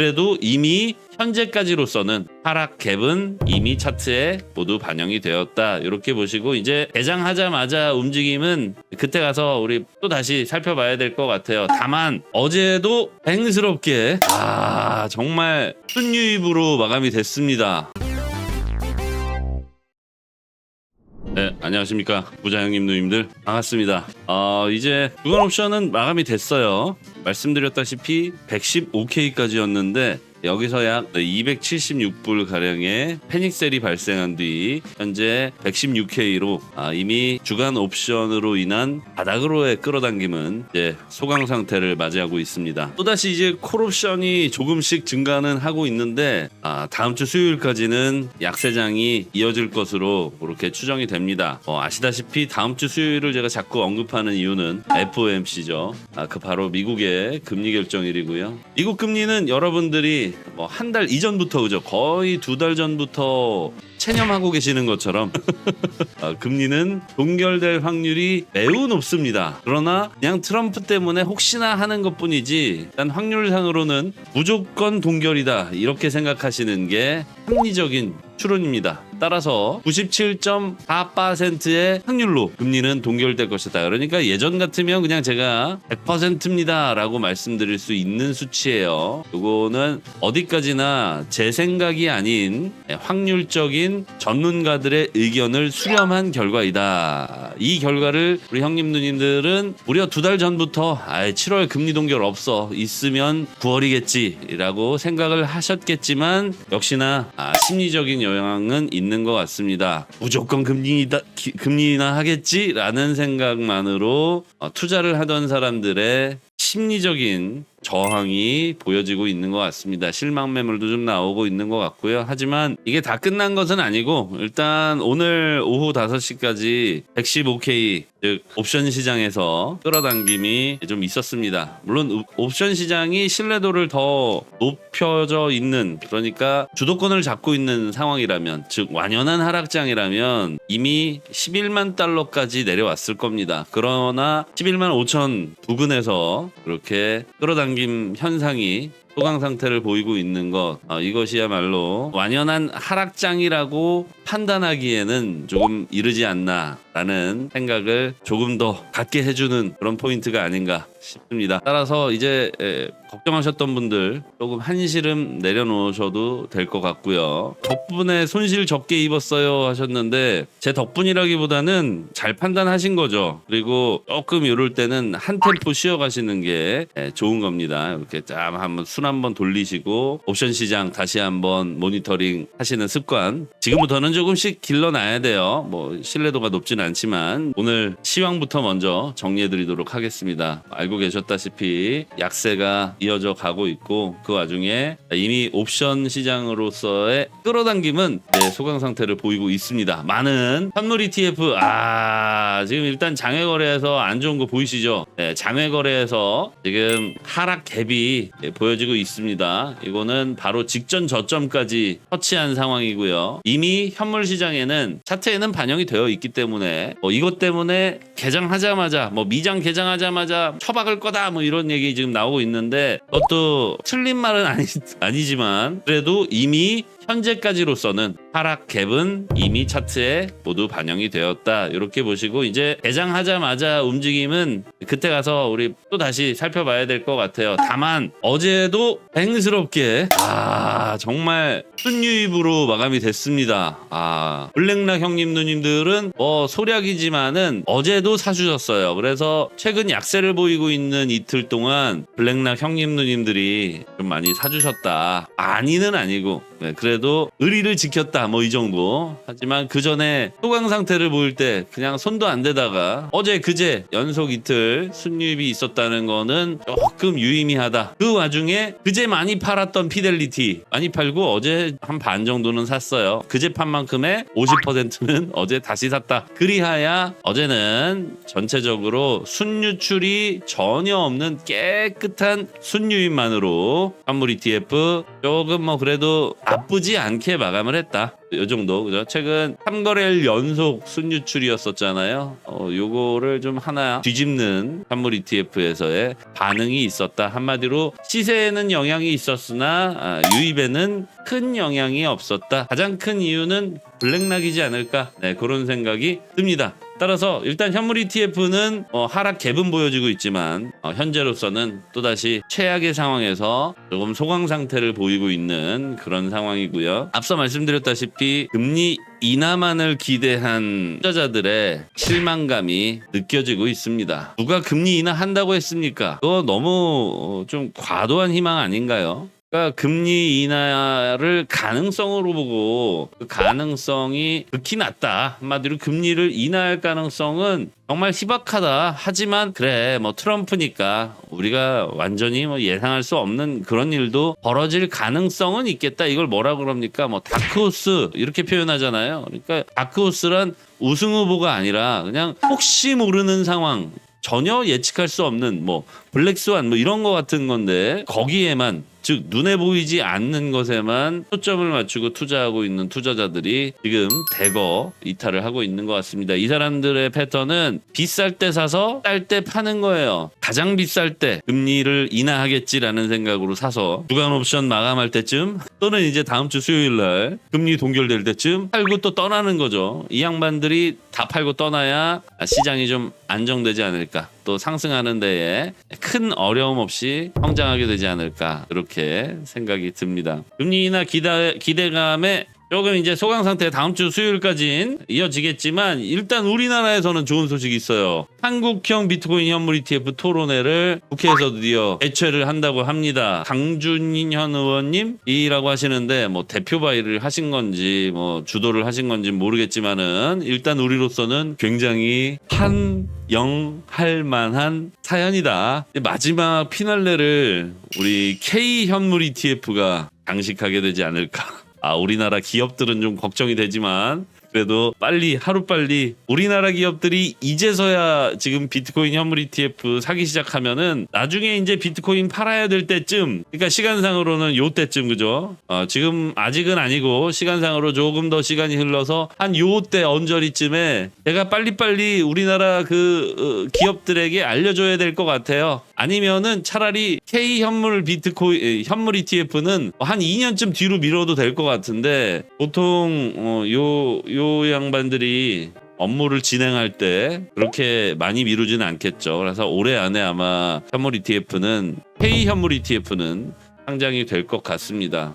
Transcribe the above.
그래도 이미 현재까지로서는 하락 갭은 이미 차트에 모두 반영이 되었다. 이렇게 보시고 이제 개장하자마자 움직임은 그때 가서 우리 또 다시 살펴봐야 될 것 같아요. 다만 어제도 뱅스럽게 아 정말 순유입으로 마감이 됐습니다. 안녕하십니까. 부자 형님 누님들. 반갑습니다. 어, 이제 주간 옵션은 마감이 됐어요. 말씀드렸다시피 115K까지였는데 여기서 약 276불 가량의 패닉셀이 발생한 뒤 현재 116K로 아, 이미 주간 옵션으로 인한 바닥으로의 끌어당김은 이제 소강 상태를 맞이하고 있습니다. 또다시 이제 콜 옵션이 조금씩 증가는 하고 있는데 아, 다음 주 수요일까지는 약세장이 이어질 것으로 그렇게 추정이 됩니다. 어, 아시다시피 다음 주 수요일을 제가 자꾸 언급하는 이유는 FOMC죠. 아, 그 바로 미국의 금리 결정일이고요. 미국 금리는 여러분들이 뭐 한 달 이전부터 그죠 거의 두 달 전부터 체념하고 계시는 것처럼 아, 금리는 동결될 확률이 매우 높습니다. 그러나 그냥 트럼프 때문에 혹시나 하는 것뿐이지 일단 확률상으로는 무조건 동결이다 이렇게 생각하시는 게 합리적인 추론입니다. 따라서 97.4%의 확률로 금리는 동결될 것이다. 그러니까 예전 같으면 그냥 제가 100%입니다라고 말씀드릴 수 있는 수치예요. 이거는 어디까지나 제 생각이 아닌 확률적인 전문가들의 의견을 수렴한 결과이다. 이 결과를 우리 형님 누님들은 무려 두 달 전부터 아 7월 금리 동결 없어 있으면 9월이겠지라고 생각을 하셨겠지만 역시나 아, 심리적인 영향은 있는 것 같습니다. 무조건 금리다 기- 금리나 하겠지라는 생각만으로 어, 투자를 하던 사람들의 심리적인 저항이 보여지고 있는 것 같습니다. 실망 매물도 좀 나오고 있는 것 같고요. 하지만 이게 다 끝난 것은 아니고 일단 오늘 오후 5시까지 115K 즉 옵션 시장에서 끌어당김이 좀 있었습니다. 물론 우- 옵션 시장이 신뢰도를 더 높여져 있는 그러니까 주도권을 잡고 있는 상황이라면 즉 완연한 하락장이라면 이미 11만 달러까지 내려왔을 겁니다. 그러나 11만 5천 부근에서 그렇게 끌어당김 현상이 소강 상태를 보이고 있는 것 어, 이것이야말로 완연한 하락장이라고 판단하기에는 조금 이르지 않나라는 생각을 조금 더 갖게 해주는 그런 포인트가 아닌가 싶습니다. 따라서 이제 에, 걱정하셨던 분들 조금 한시름 내려놓으셔도 될 것 같고요. 덕분에 손실 적게 입었어요 하셨는데 제 덕분이라기보다는 잘 판단하신 거죠. 그리고 조금 이럴 때는 한 템포 쉬어가시는 게 에, 좋은 겁니다. 이렇게 쫙 한번 순 한번 돌리시고 옵션 시장 다시 한번 모니터링 하시는 습관 지금부터는 조금씩 길러놔야 돼요. 뭐 신뢰도가 높진 않지만 오늘 시황부터 먼저 정리해드리도록 하겠습니다. 알고 계셨다시피 약세가 이어져 가고 있고 그 와중에 이미 옵션 시장으로서의 끌어당김은 네, 소강 상태를 보이고 있습니다. 많은 현물 ETF 아 지금 일단 장외 거래에서 안 좋은 거 보이시죠? 네, 장외 거래에서 지금 하락 갭이 예, 보여지고 있습니다. 이거는 바로 직전 저점까지 터치한 상황이고요. 이미 현물 시장에는 차트에는 반영이 되어 있기 때문에 뭐 이것 때문에 개장하자마자 뭐 미장 개장하자마자 처박을 거다 뭐 이런 얘기 지금 나오고 있는데 그것도 틀린 말은 아니, 아니지만 그래도 이미 현재까지로서는 하락 갭은 이미 차트에 모두 반영이 되었다. 이렇게 보시고 이제 개장하자마자 움직임은 그때 가서 우리 또 다시 살펴봐야 될 것 같아요. 다만 어제도 뱅스럽게 아 정말 순유입으로 마감이 됐습니다. 아 블랙락 형님 누님들은 뭐 소략이지만은 어제도 사주셨어요. 그래서 최근 약세를 보이고 있는 이틀 동안 블랙락 형님 누님들이 좀 많이 사주셨다. 아니는 아니고 네, 그래도 의리를 지켰다 뭐 이 정도. 하지만 그 전에 소강 상태를 보일 때 그냥 손도 안 대다가 어제 그제 연속 이틀 순유입이 있었다는 거는 조금 유의미하다. 그 와중에 그제 많이 팔았던 피델리티 많이 팔고 어제 한 반 정도는 샀어요. 그제 판 만큼의 50%는 어제 다시 샀다. 그리하야 어제는 전체적으로 순유출이 전혀 없는 깨끗한 순유입만으로 환물 ETF 조금 뭐 그래도 나쁘지 않게 마감을 했다. 요 정도 그죠? 최근 3거래일 연속 순유출이었었잖아요. 어, 요거를 좀 하나 뒤집는 현물 ETF에서의 반응이 있었다. 한마디로 시세에는 영향이 있었으나 아, 유입에는 큰 영향이 없었다. 가장 큰 이유는 블랙락이지 않을까? 네, 그런 생각이 듭니다. 따라서 일단 현물 ETF는 어, 하락 갭은 보여지고 있지만 어, 현재로서는 또다시 최악의 상황에서 조금 소강 상태를 보이고 있는 그런 상황이고요. 앞서 말씀드렸다시피 금리 인하만을 기대한 투자자들의 실망감이 느껴지고 있습니다. 누가 금리 인하한다고 했습니까? 그거 너무 어, 좀 과도한 희망 아닌가요? 그러니까 금리 인하를 가능성으로 보고 그 가능성이 극히 낮다. 한마디로 금리를 인하할 가능성은 정말 희박하다. 하지만 그래 뭐 트럼프니까 우리가 완전히 뭐 예상할 수 없는 그런 일도 벌어질 가능성은 있겠다. 이걸 뭐라 그럽니까? 뭐 다크호스 이렇게 표현하잖아요. 그러니까 다크호스란 우승 후보가 아니라 그냥 혹시 모르는 상황 전혀 예측할 수 없는 뭐 블랙스완 뭐 이런 거 같은 건데 거기에만 즉 눈에 보이지 않는 것에만 초점을 맞추고 투자하고 있는 투자자들이 지금 대거 이탈을 하고 있는 것 같습니다. 이 사람들의 패턴은 비쌀 때 사서 쌀 때 파는 거예요. 가장 비쌀 때 금리를 인하하겠지라는 생각으로 사서 주간 옵션 마감할 때쯤 또는 이제 다음 주 수요일 날 금리 동결될 때쯤 팔고 또 떠나는 거죠. 이 양반들이 다 팔고 떠나야 시장이 좀 안정되지 않을까. 또 상승하는 데에 큰 어려움 없이 성장하게 되지 않을까 이렇게 생각이 듭니다. 금리 인하 기대, 기대감에 조금 이제 소강 상태 다음 주 수요일까지는 이어지겠지만 일단 우리나라에서는 좋은 소식이 있어요. 한국형 비트코인 현물 ETF 토론회를 국회에서 드디어 개최를 한다고 합니다. 강준인 현 의원님 이라고 하시는데 뭐 대표 바이를 하신 건지 뭐 주도를 하신 건지 모르겠지만은 일단 우리로서는 굉장히 한영할 만한 사연이다. 마지막 피날레를 우리 K 현물 ETF가 장식하게 되지 않을까. 아, 우리나라 기업들은 좀 걱정이 되지만 그래도 빨리 하루빨리 우리나라 기업들이 이제서야 지금 비트코인 현물 ETF 사기 시작하면은 나중에 이제 비트코인 팔아야 될 때쯤 그러니까 시간상으로는 요 때쯤 그죠? 어, 지금 아직은 아니고 시간상으로 조금 더 시간이 흘러서 한 요 때 언저리쯤에 내가 빨리빨리 우리나라 그 어, 기업들에게 알려줘야 될 것 같아요. 아니면은 차라리 K 현물 비트코인 에, 현물 ETF는 한 2년쯤 뒤로 미뤄도 될 것 같은데 보통 어, 요, 요 양반들이 업무를 진행할 때 그렇게 많이 미루지는 않겠죠. 그래서 올해 안에 아마 현물 ETF는 K 현물 ETF는 상장이 될 것 같습니다.